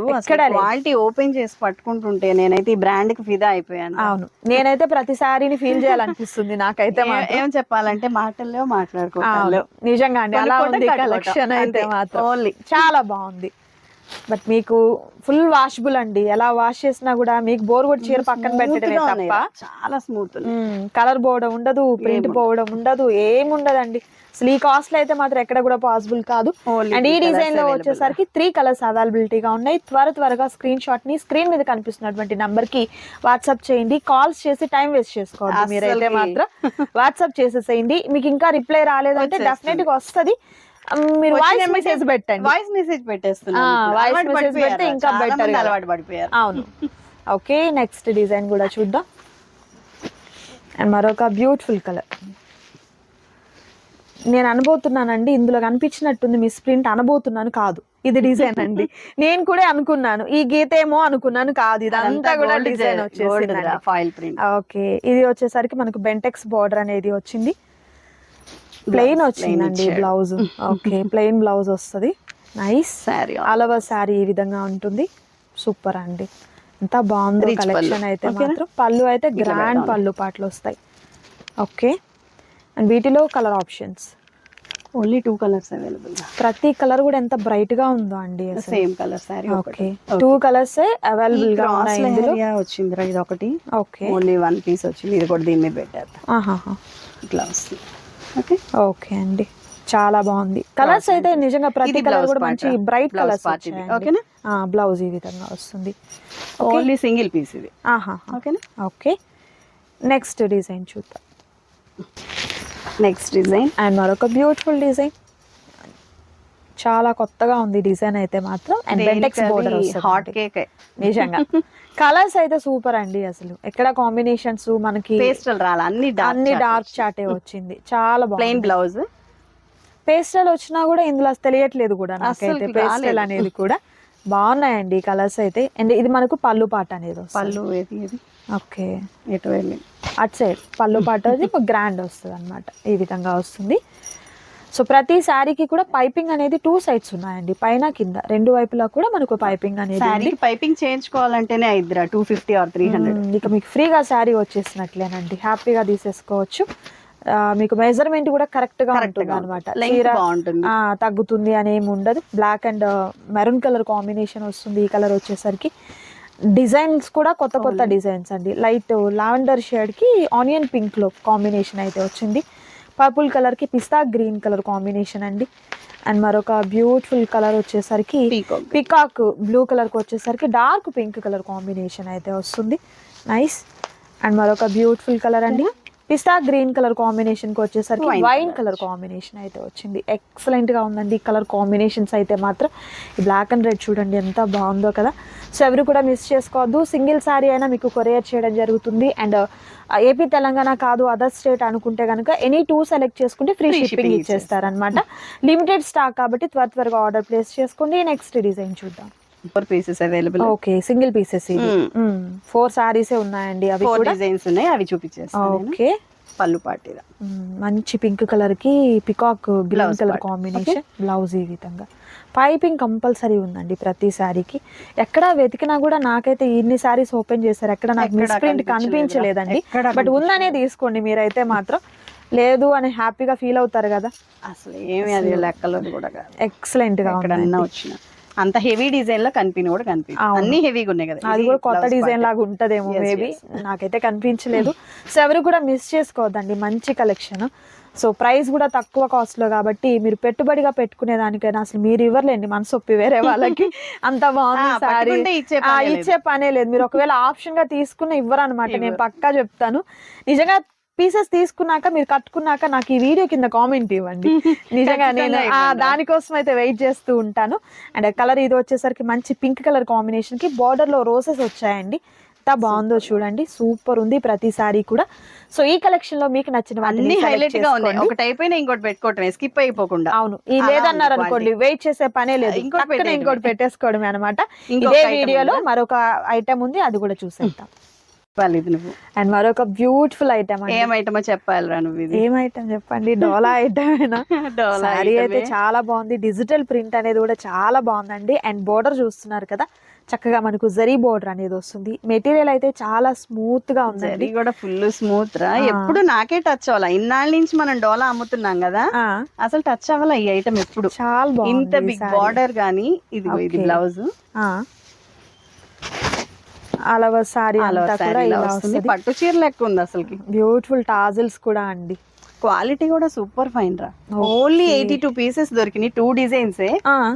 క్వాలిటీ ఓపెన్ చేసి పట్టుకుంటుంటే నేనైతే ఈ బ్రాండ్కి ఫిదా అయిపోయాను. అవును. నేనైతే ప్రతి సారీని ఫీల్ చేయాలనిపిస్తుంది నాకైతే ఏ- చెప్పాలంటే మాటల్లో మాట్లాడుకోవటాలు. నిజంగా అండి అలా ఉంది. కలెక్షన్ అయితే. మాత్రం. చాలా బాగుంది. బట్ మీకు ఫుల్ వాషబుల్ అండి. ఎలా వాష్ చేసినా కూడా మీకు బోర్ కూడా చీర పక్కన పెట్టడమే తప్ప. చాలా స్మూత్ కలర్ పోవడం ఉండదు ప్రింట్ పోవడం ఉండదు ఏం ఉండదండి. అసలు ఈ కాస్ట్లో అయితే మాత్రం ఎక్కడ కూడా పాసిబుల్ కాదు. అండ్ ఈ డిజైన్లో. వచ్చేసరికి త్రీ కలర్స్ అవైలబిలిటీగా ఉన్నాయి. త్వర త్వరగా స్క్రీన్ షాట్ని స్క్రీన్ మీద కనిపిస్తున్నటువంటి నంబర్కి వాట్సాప్ చేయండి. కాల్స్ చేసి టైం వేస్ట్ చేసుకోవద్దు. మీరైతే. మాత్రం వాట్సాప్ చేసేసేయండి. మీకు ఇంకా రిప్లై రాలేదంటే. డెఫినెట్గా వస్తుంది. మీరు వాయిస్ మెసేజ్ పెట్టండి. Voice message. పెడితే ఇంకా కదా. అలవాటు పడిపోయారు. అవును. ఓకే నెక్స్ట్ డిజైన్ కూడా చూద్దాం. అండ్ మరొక బ్యూటిఫుల్ కలర్ నేను అనబోతున్నానండి ఇందులో కనిపించినట్టుంది మిస్ ప్రింట్ అనబోతున్నాను కాదు. ఇది డిజైన్ అండి. నేను కూడా అనుకున్నాను. ఈ గీత ఏమో అనుకున్నాను కాదు. ఇదంతా కూడా డిజైన్ వచ్చేసింది ఫాయిల్ ప్రింట్ ఓకే ఇది వచ్చేసరికి మనకు బెంటెక్స్ బార్డర్ అనేది వచ్చింది. ప్లెయిన్ వచ్చిందండి. బ్లౌజ్ ఓకే ప్లెయిన్ బ్లౌజ్ వస్తుంది. నైస్ సారీ ఆలవ శారీ ఈ విధంగా ఉంటుంది. సూపర్ అండి. ఎంత బాగుందో కలెక్షన్. అయితే? మాత్రం. పళ్ళు అయితే గ్రాండ్. పళ్ళు పాటలు వస్తాయి. ఓకే అండ్ వీటిలో colour options only two colours available ప్రతి కలర్ కూడా ఎంత బ్రైట్గా ఉందో అండి same colour sari okay two colours అవైలబుల్గా ఉన్నాయి వచ్చింది ఇది ఒకటి ఓకే ఓన్లీ వన్ పీస్ వచ్చింది. ఇది కూడా దీని మీద ఆహాహా. ఇట్లా వస్తుంది ఓకే? ఓకే అండి. చాలా బాగుంది. కలర్స్ అయితే నిజంగా ప్రతి కలర్ కూడా. మంచి బ్రైట్ కలర్స్. ఓకేనా? బ్లౌజ్ ఈ విధంగా వస్తుంది. ఓన్లీ సింగిల్ పీస్ ఇది. ఆహా ఓకేనా? ఓకే. నెక్స్ట్ డిజైన్ చూద్దాం. నెక్స్ట్ డిజైన్ అండ్ మరొక బ్యూటిఫుల్ డిజైన్ చాలా కొత్తగా ఉంది డిజైన్ అయితే మాత్రం. And Bentex border hot cake నిజంగా. కలర్స్ అయితే సూపర్ అండి అసలు. ఎక్కడ కాంబినేషన్స్ మనకి పేస్టల్ రాలి? అన్ని అన్ని డార్క్ చాటే వచ్చింది. చాలా ప్లెయిన్ బ్లౌజ్ పేస్టల్ వచ్చినా కూడా ఇందులో అసలు తెలియట్లేదు కూడా నాకైతే. పేస్టల్. అనేది కూడా బాగున్నాయండి కలర్స్ అయితే. అండ్ ఇది మనకు పళ్ళు పాట అనేది పళ్ళు ఓకే. ఎటు వెళ్ళి? అటు సైడ్. పళ్ళు పాట అది గ్రాండ్ వస్తుంది అనమాట ఈ విధంగా వస్తుంది. సో ప్రతి శారీకి కూడా పైపింగ్ అనేది టూ సైడ్స్ ఉన్నాయండి. పైన కింద. రెండు వైపులా కూడా మనకు పైపింగ్ అనేది పైపింగ్ చేయించుకోవాలంటేనే అయిద్దిరా two fifty or three hundred? ఇక మీకు ఫ్రీగా శారీ వచ్చేసినట్లేనండి. హ్యాపీగా తీసేసుకోవచ్చు. మీకు మెజర్మెంట్ కూడా కరెక్ట్గా ఉంటుంది అనమాట. తగ్గుతుంది అని ఏమి ఉండదు. Black and maroon colour combination వస్తుంది ఈ కలర్ వచ్చేసరికి. డిజైన్స్ కూడా కొత్త కొత్త డిజైన్స్ అండి. లైట్ లావెండర్ షేడ్కి ఆనియన్ పింక్లో కాంబినేషన్ అయితే వచ్చింది. పర్పుల్ కలర్కి పిస్తా గ్రీన్ కలర్ కాంబినేషన్ అండి. అండ్ మరొక బ్యూటిఫుల్ కలర్ వచ్చేసరికి పీకాక్ బ్లూ కలర్కి వచ్చేసరికి డార్క్ పింక్ కలర్ కాంబినేషన్ అయితే వస్తుంది. నైస్ అండ్ మరొక బ్యూటిఫుల్ కలర్ అండి. పిస్తా గ్రీన్ కలర్ కాంబినేషన్కి వచ్చేసరికి వైన్ కలర్ కాంబినేషన్ అయితే వచ్చింది. ఎక్సలెంట్గా ఉందండి ఈ కలర్ కాంబినేషన్స్ అయితే మాత్రం. ఈ బ్లాక్ అండ్ రెడ్ చూడండి ఎంత బాగుందో కదా. సో ఎవరు కూడా మిస్ చేసుకోవద్దు. సింగిల్ శారీ అయినా మీకు కొరియర్ చేయడం జరుగుతుంది. అండ్ ఏపీ తెలంగాణ కాదు అదర్ స్టేట్ అనుకుంటే కనుక ఎనీ టూ సెలెక్ట్ చేసుకుంటే ఫ్రీ షిప్పింగ్ ఇచ్చేస్తారనమాట లిమిటెడ్ స్టాక్ కాబట్టి త్వర త్వరగా ఆర్డర్ ప్లేస్ చేసుకోండి. నెక్స్ట్ డిజైన్ చూద్దాం. Four pieces available okay single pieces ఇది. ఫోర్ సారీసే ఉన్నాయండి? అవి డిజైన్స్ ఉన్నాయి అవి చూపించేస్తాను. ఓకే పళ్ళు పాటీరా. మంచి పింక్ కలర్కి peacock green colour. Combination blouse ఈ విధంగా. పైపింగ్ కంపల్సరీ ఉందండి ప్రతి శారీకి. ఎక్కడ వెతికినా కూడా నాకైతే ఇన్ని శారీస్ ఓపెన్ చేశారు. ఎక్కడ నాకు ఎక్కడా మిస్ ప్రింట్ కనిపించలేదురా. కనిపించలేదండి. బట్ ఉందనే తీసుకోండి మీరైతే మాత్రం. లేదు అని హ్యాపీగా ఫీల్ అవుతారు కదా. అసలు ఏమి అది లెక్కలో కూడా ఎక్సలెంట్గా వచ్చిన. అంత హెవీ డిజైన్లో కనిపిన కూడా కనిపి. అన్ని హెవీగా ఉన్నాయి కదా. అది కూడా కొత్త డిజైన్. లాగా ఉంటదేమో మేబీ. నాకైతే కనిపించలేదు. సో ఎవరు కూడా మిస్ చేసుకోవద్దండి. మంచి కలెక్షన్ సో ప్రైస్ కూడా తక్కువ కాస్ట్లో కాబట్టి మీరు పెట్టుబడిగా పెట్టుకునే దానికైనా అసలు మీరు ఇవ్వలేండి మనసు ఒప్పి వేరే వాళ్ళకి. అంత బాగుంది ఇచ్చే పనే లేదు. మీరు ఒకవేళ ఆప్షన్గా తీసుకున్న ఇవ్వరు. అనమాట నేను. పక్కా చెప్తాను. నిజంగా పీసెస్ తీసుకున్నాక మీరు కట్టుకున్నాక నాకు ఈ వీడియో కింద కామెంట్ ఇవ్వండి. నిజంగా నేను. దానికోసం అయితే వెయిట్ చేస్తూ ఉంటాను. అండ్ కలర్ ఇది వచ్చేసరికి మంచి పింక్ కలర్ కాంబినేషన్కి బార్డర్లో రోసెస్ వచ్చాయండి. ఎంత బాగుందో చూడండి. సూపర్ ఉంది ప్రతి సారీ కూడా. సో ఈ కలెక్షన్లో మీకు నచ్చిన అన్ని హైలైట్గా ఉన్నాయి. ఒకటి అయిపోయినా ఇంకోటి పెట్టుకోవటమే. స్కిప్ అయిపోకుండా. అవును. ఈ లేదన్నారు అనుకోండి వెయిట్ చేసే పనే లేదు. ఇంకోటి. ఇంకోటి పెట్టేసుకోవడమే అనమాట ఇదే వీడియోలో? మరొక ఐటమ్ ఉంది అది కూడా చూసేద్దాం. వాళ్ళు ఇది నువ్వు. అండ్ మరొక బ్యూటిఫుల్ ఐటమ్ ఏం ఐటమో చెప్పాలిరా నువ్వు ఇది? ఏం ఐటమ్ చెప్పండి? డోలా ఐటమ్ అయినా డోలా సారీ అయితే. చాలా బాగుంది. డిజిటల్ ప్రింట్ అనేది కూడా చాలా బాగుందండి. అండ్ బోర్డర్ చూస్తున్నారు కదా చక్కగా మనకు జరీ బోర్డర్ అనేది వస్తుంది. మెటీరియల్ అయితే చాలా స్మూత్గా ఉందండి. జరీ కూడా ఫుల్ స్మూత్ రా. ఎప్పుడు నాకే టచ్ అవ్వాలా? ఇన్నాళ్ళ నుంచి మనం డోలా అమ్ముతున్నాం కదా అసలు టచ్ అవ్వాలా ఈ ఐటమ్ ఎప్పుడు? చాలా బాగుంది ఇంత బిగ్. బార్డర్ గానీ ఇది ఇది. బ్లౌజ్. అలవ సారీ వస్తుంది. పట్టు చీర లెక్క ఉంది అసలుకి. బ్యూటిఫుల్ టాజిల్స్ కూడా అండి. క్వాలిటీ కూడా సూపర్ ఫైన్ రా. ఓన్లీ ఎయిటీ టూ పీసెస్ దొరికినాయి టూ డిజైన్స్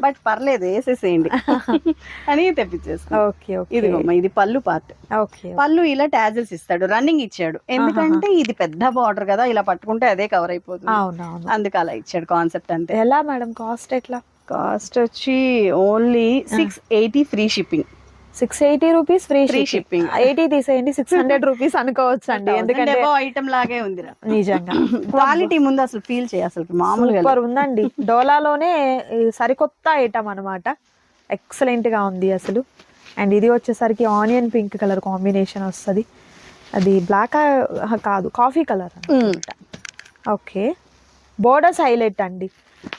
బట్ పర్లేదు వేసేసేయండి. అని తెప్పించేస్తాను ఓకే ఇదిగోమ్మ ఇది పళ్ళు పార్ట్ ఓకే పళ్ళు ఇలా టాజిల్స్ ఇస్తాడు రన్నింగ్ ఇచ్చాడు. ఎందుకంటే ఇది పెద్ద బార్డర్ కదా ఇలా పట్టుకుంటే అదే కవర్ అయిపోతుంది. అందుకు అలా ఇచ్చాడు కాన్సెప్ట్ అంతే ఎలా మేడం కాస్ట్ ఎట్లా? కాస్ట్ వచ్చి only six eighty free shipping six eighty rupees free Free shipping. Eighty తీసేయండి సిక్స్ హండ్రెడ్ రూపీస్ అనుకోవచ్చు అండి ఎందుకంటే ఐటమ్ లాగే ఉందిరా. నిజంగా. క్వాలిటీ ముందు అసలు ఫీల్ చేయ అసలు మామూలుగా ఉందండి. డోలాలోనే సరికొత్త ఐటమ్ అనమాట ఎక్సలెంట్గా ఉంది అసలు. అండ్ ఇది వచ్చేసరికి ఆనియన్ పింక్ కలర్ కాంబినేషన్ వస్తుంది. అది బ్లాక్ కాదు coffee colour. Okay borders highlight అండి.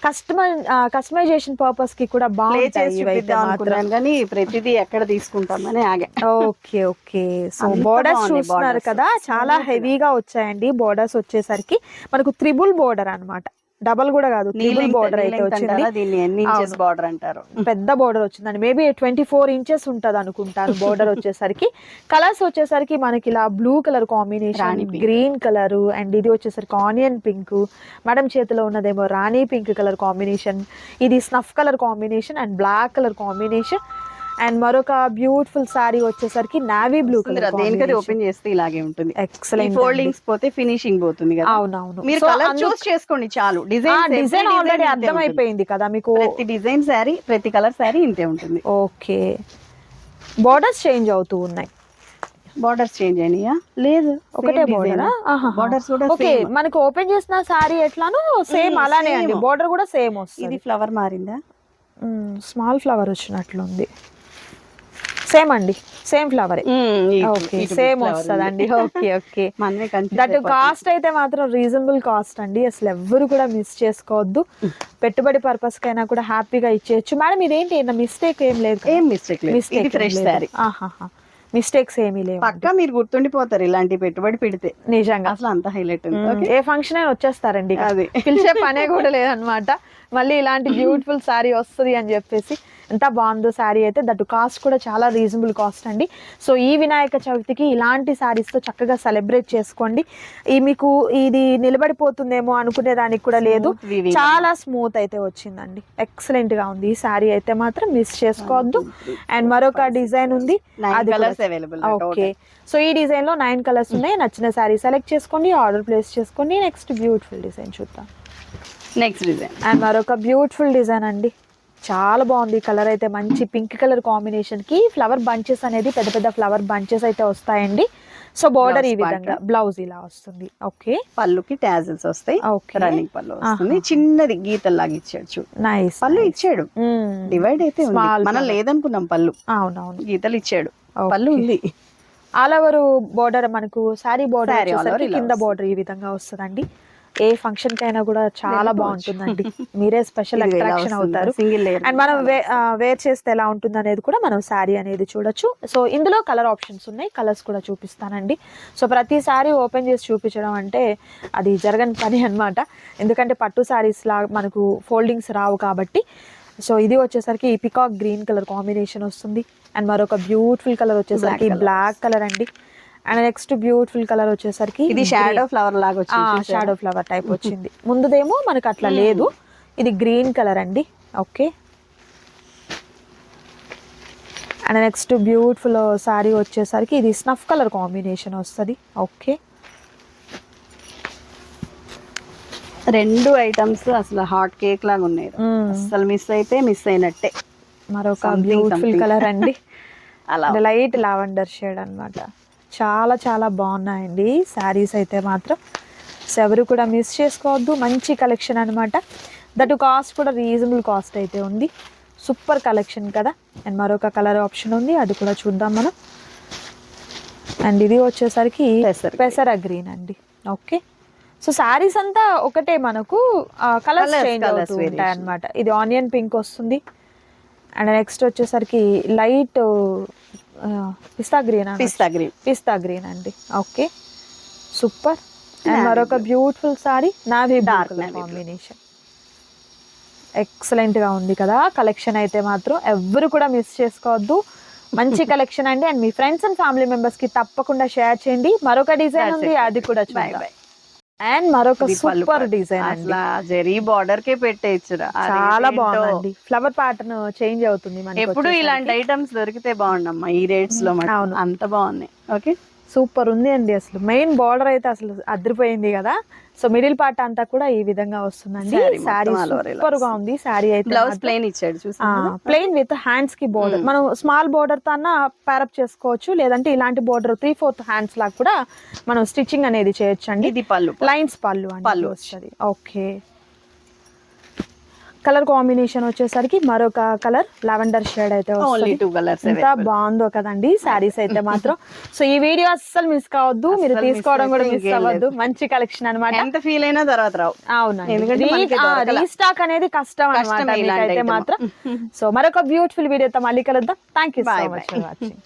కస్టమర్ కస్టమైజేషన్ పర్పస్కి కూడా బాగుంటాయి కానీ ప్రతిదీ ఎక్కడ తీసుకుంటామని ఆగా ఓకే ఓకే. సో బోర్డర్స్ చూస్తున్నారు. కదా చాలా. హెవీగా వచ్చాయండి బోర్డర్స్ వచ్చేసరికి. మనకు త్రిబుల్ బోర్డర్ అన్నమాట. డబల్ కూడా కాదు త్రిబుల్ బోర్డర్ అయితే వచ్చింది. దీన్ని ఎన్ని ఇంచెస్ అవును. బార్డర్ అంటారు? పెద్ద బోర్డర్ వచ్చిందండి మేబీ ట్వంటీ ఫోర్ ఇంచెస్ ఉంటది అనుకుంటాను బోర్డర్ వచ్చేసరికి. కలర్స్ వచ్చేసరికి మనకి ఇలా blue colour combination. Green colour and ఇది వచ్చేసరికి ఆనియన్ పింక్ మేడం చేతిలో ఉన్నదేమో రాణి పింక్ కలర్ కాంబినేషన్ ఇది snuff colour combination and black colour combination and మరొక బ్యూటిఫుల్ సారీ వచ్చేసరికి నావీ బ్లూ కలర్ దేనికది ఓపెన్ చేస్తే ఇలాగే ఉంటుంది. ఎక్సలెంట్ ఫోల్డింగ్స్ పోతే ఫినిషింగ్ పోతుంది కదా. అవునవును. మీరు కలర్ చూస్ చేసుకోండి చాలు. డిజైన్ డిజైన్ ఆల్రెడీ అర్థమైపోయింది కదా మీకు. ప్రతి డిజైన్ శారీ ప్రతి కలర్ శారీ ఇంతే ఉంటుంది. ఓకే. బోర్డర్స్ చేంజ్ అవుతూ ఉన్నాయి. బార్డర్స్ చేంజ్ అయినాయా? లేదు ఒకటే బోర్డర్ బార్డర్స్ కూడా ఓకే. మనకు ఓపెన్ చేసిన సారీ ఎట్లానో సేమ్ Mm, అలానే అండి. బోర్డర్ కూడా సేమ్ ఇది వస్తుంది ఫ్లవర్ మారిందా స్మాల్ ఫ్లవర్ వచ్చినట్లుంది. సేమ్ అండి సేమ్ ఫ్లవర్. ఓకే సేమ్ వస్తుంది అండి ఓకే ఓకే. దట్ కాస్ట్ అయితే మాత్రం రీజనబుల్ కాస్ట్ అండి. అసలు ఎవ్వరు కూడా మిస్ చేసుకోవద్దు. పెట్టుబడి పర్పస్ కైనా కూడా హ్యాపీగా ఇచ్చేయచ్చు. మేడం ఇదేంటి? మిస్టేక్ ఏం లేదు ఏం మిస్టేక్ మిస్టేక్ ఫ్రెష్ మిస్టేక్స్ ఏమీ లేవు పక్కా మీరు గుర్తుండిపోతారు ఇలాంటి పెట్టుబడి పెడితే. నిజంగా. అసలు అంత హైలైట్ ఉంది. ఏ ఫంక్షన్ అయినా వచ్చేస్తారండి. అది. పిలిచే పనే కూడా లేదనమాట మళ్ళీ ఇలాంటి బ్యూటిఫుల్ సారీ వస్తుంది అని చెప్పేసి ఎంత బాగుందో శారీ అయితే దట్ కాస్ట్ కూడా చాలా రీజనబుల్ కాస్ట్ అండి. సో ఈ వినాయక చవితికి ఇలాంటి శారీస్తో చక్కగా సెలబ్రేట్ చేసుకోండి. ఈ మీకు ఇది నిలబడిపోతుందేమో అనుకునే దానికి కూడా లేదు. చాలా స్మూత్ అయితే వచ్చిందండి. ఎక్సలెంట్గా ఉంది. ఈ శారీ అయితే మాత్రం మిస్ చేసుకోవద్దు. అండ్ మరొక డిజైన్ ఉంది. అది కలర్స్ అవైలబుల్ ఓకే సో ఈ డిజైన్లో నైన్ కలర్స్ ఉన్నాయి. నచ్చిన శారీ సెలెక్ట్ చేసుకోండి. ఆర్డర్ ప్లేస్ చేసుకోండి. నెక్స్ట్ బ్యూటిఫుల్ డిజైన్ చూద్దాం. నెక్స్ట్ డిజైన్ అండ్ మరొక బ్యూటిఫుల్ డిజైన్ అండి. చాలా బాగుంది. కలర్ అయితే మంచి పింక్ కలర్ కాంబినేషన్కి ఫ్లవర్ బంచెస్ అనేది పెద్ద పెద్ద ఫ్లవర్ బంచెస్ అయితే వస్తాయండి. సో బోర్డర్ ఈ. విధంగా బ్లౌజ్ ఇలా వస్తుంది. ఓకే. పళ్ళుకి టాజిల్స్ వస్తాయి. రన్నింగ్ పళ్ళు వస్తుంది. చిన్నది గీతల్లాగా ఇచ్చాడు చూడు. నైస్ పళ్ళు ఇచ్చాడు. డివైడ్ అయితే ఉంది. Small మనం. లేదనుకున్నాం పళ్ళు. అవునవును. గీతలు ఇచ్చాడు. పళ్ళు ఉంది. ఆల్ ఓవర్ బోర్డర్ మనకు శారీ బోర్డర్ కింద. బోర్డర్ ఈ విధంగా వస్తుందండి. ఏ ఫంక్షన్ కైనా కూడా చాలా. బాగుంటుందండి. మీరే స్పెషల్ అట్రాక్షన్ అవుతారు. అండ్ మనం వేర్ చేస్తే ఎలా ఉంటుంది అనేది కూడా మనం శారీ అనేది చూడొచ్చు. సో ఇందులో కలర్ ఆప్షన్స్ ఉన్నాయి. కలర్స్ కూడా చూపిస్తానండి. సో ప్రతి శారీ ఓపెన్ చేసి చూపించడం అంటే అది జరగని పని అన్నమాట. ఎందుకంటే పట్టు శారీస్ లా మనకు ఫోల్డింగ్స్ రావు కాబట్టి. సో ఇది వచ్చేసరికి ఈ పికాక్ గ్రీన్ కలర్ కాంబినేషన్ వస్తుంది. అండ్ మరొక బ్యూటిఫుల్ కలర్ వచ్చేసరికి బ్లాక్ కలర్ అండి. అండ్ నెక్స్ట్ బ్యూటిఫుల్ కలర్ వచ్చేసరికి ఇది షాడో ఫ్లవర్ లాగా వచ్చింది షాడో ఫ్లవర్ టైప్ వచ్చింది. ముందుదేమో మనకు అట్లా లేదు. ఇది గ్రీన్ కలర్ అండి. Okay and next beautiful sari వచ్చేసరికి ఇది స్నఫ్ కలర్ కాంబినేషన్ వస్తుంది. ఓకే రెండు ఐటమ్స్ అసలు హాట్ కేక్ లాగా ఉన్నాయి. అసలు మిస్ అయితే మిస్ అయినట్టే. మరొక బ్యూటిఫుల్. కలర్ అండి. అలా లైట్ లావెండర్ షేడ్ అన్నమాట. చాలా చాలా బాగున్నాయండి. శారీస్ అయితే మాత్రం. సో ఎవరు కూడా మిస్ చేసుకోవద్దు. మంచి కలెక్షన్ అనమాట దట్ కాస్ట్ కూడా రీజనబుల్ కాస్ట్ అయితే ఉంది. సూపర్ కలెక్షన్ కదా. అండ్ మరొక కలర్ ఆప్షన్ ఉంది. అది కూడా చూద్దాం మనం. అండ్ ఇది వచ్చేసరికి పెసర గ్రీన్ అండి. ఓకే సో శారీస్ అంతా ఒకటే మనకు కలర్స్ చేంజ్ అవుతూ ఉంటాయి. అనమాట ఇది ఆనియన్ పింక్ వస్తుంది. అండ్ నెక్స్ట్ వచ్చేసరికి light pista green pista green. Pista green అండి. ఓకే. సూపర్. అండ్ మరొక beautiful sari navy dark. Combination. ఎక్సలెంట్గా ఉంది కదా. కలెక్షన్ అయితే మాత్రం ఎవ్వరు కూడా మిస్ చేసుకోవద్దు. మంచి కలెక్షన్ అండి. అండ్ మీ ఫ్రెండ్స్ అండ్ ఫ్యామిలీ మెంబర్స్కి తప్పకుండా షేర్ చేయండి. మరొక డిజైన్ ఉంది. అది కూడా బై అండ్ మరొక సూపర్. డిజైన్ అసలు జరీ బార్డర్ కే పెట్టేయచ్చురా చాలా ఏంటో. బాగుందండి ఫ్లవర్ ప్యాటర్న్ చేంజ్ అవుతుంది ఎప్పుడు. ఇలాంటి ఐటమ్స్ దొరికితే బాగుండమ్మా ఈ రేట్స్లో. అంత బాగున్నాయి ఓకే సూపర్ ఉంది అండి అసలు మెయిన్ బార్డర్ అయితే అసలు అదిరిపోయింది కదా సో మిడిల్ పార్ట్ అంతా కూడా ఈ విధంగా వస్తుందండి. శారీ ఇలా సూపర్గా ఉంది. శారీ అయితే బ్లౌజ్ ప్లెయిన్ ఇచ్చాడు ప్లెయిన్ విత్ హ్యాండ్స్కి బోర్డర్ మనం స్మాల్ బోర్డర్తో అన్న ప్యారప్ చేసుకోవచ్చు. లేదంటే ఇలాంటి బోర్డర్ త్రీ ఫోర్త్ హ్యాండ్స్ లాగా కూడా మనం స్టిచ్చింగ్ అనేది చేయొచ్చు అండి ఇది పళ్ళు. లైన్స్ పళ్ళు పళ్ళు. వస్తుంది. ఓకే కలర్ కాంబినేషన్ వచ్చేసరికి మరొక కలర్ లావెండర్ షేడ్ అయితే ఎంత బాగుందో కదండి శారీస్ అయితే మాత్రం. సో ఈ వీడియో అస్సలు మిస్ కావద్దు మీరు తీసుకోవడం కూడా మిస్ అవ్వద్దు. మంచి కలెక్షన్ అనమాట ఎంత ఫీల్ అయినా తర్వాత రావు. అవునండి. రీస్టాక్ అనేది కష్టం అనమాట అయితే. మాత్రం. సో మరొక బ్యూటిఫుల్ వీడియోతో మళ్ళీ కలుద్దాం. Thank you so much watching